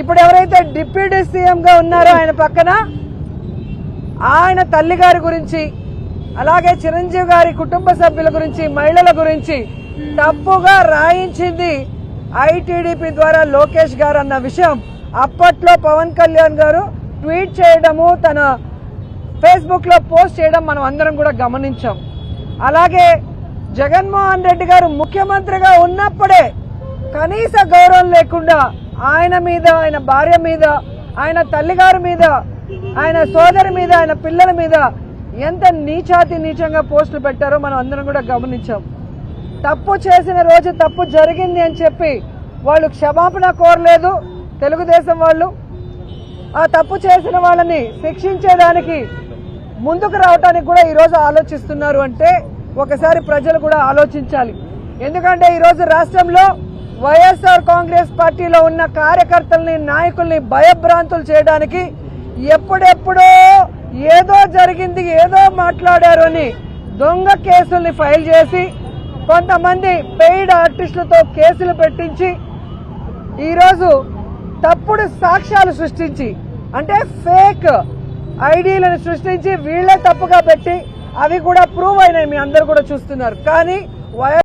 ఇప్పుడు ఎవరైతే deputy CM గా ఉన్నారో ఆయన పక్కన ఆయన తల్లి గారి గురించి అలాగే చిరంజీవి గారి కుటుంబ సభ్యుల గురించి మహిళల గురించి తప్పుగా రాయించింది ఐటీడీపీ ద్వారా లోకేష్ గారు అన్న విషయం. అప్పట్లో పవన్ కళ్యాణ్ గారు ట్వీట్ చేయడము తన ఫేస్బుక్లో పోస్ట్ చేయడం మనం అందరం కూడా గమనించాం. అలాగే జగన్మోహన్ రెడ్డి గారు ముఖ్యమంత్రిగా ఉన్నప్పుడే కనీస గౌరవం లేకుండా ఆయన మీద ఆయన భార్య మీద ఆయన తల్లిగారి మీద ఆయన సోదరి మీద ఆయన పిల్లల మీద ఎంత నీచాతి నీచంగా పోస్టులు పెట్టారో మనం అందరం కూడా గమనించాం. తప్పు చేసిన రోజు తప్పు జరిగింది అని చెప్పి వాళ్ళు క్షమాపణ కోరలేదు తెలుగుదేశం వాళ్ళు. ఆ తప్పు చేసిన వాళ్ళని శిక్షించేదానికి ముందుకు రావడానికి కూడా ఈరోజు ఆలోచిస్తున్నారు అంటే ఒకసారి ప్రజలు కూడా ఆలోచించాలి. ఎందుకంటే ఈరోజు రాష్ట్రంలో వైఎస్ఆర్ కాంగ్రెస్ పార్టీలో ఉన్న కార్యకర్తల్ని నాయకుల్ని భయభ్రాంతులు చేయడానికి ఎప్పుడెప్పుడో ఏదో జరిగింది ఏదో మాట్లాడారు అని దొంగ కేసుల్ని ఫైల్ చేసి కొంతమంది పెయిడ్ ఆర్టిస్టులతో కేసులు పెట్టించి ఈరోజు తప్పుడు సాక్ష్యాలు సృష్టించి అంటే ఫేక్ ఐడీలను సృష్టించి వీళ్ళే తప్పుగా పెట్టి అవి కూడా ప్రూవ్ అయినాయి మీ అందరు కూడా చూస్తున్నారు. కానీ వైఎస్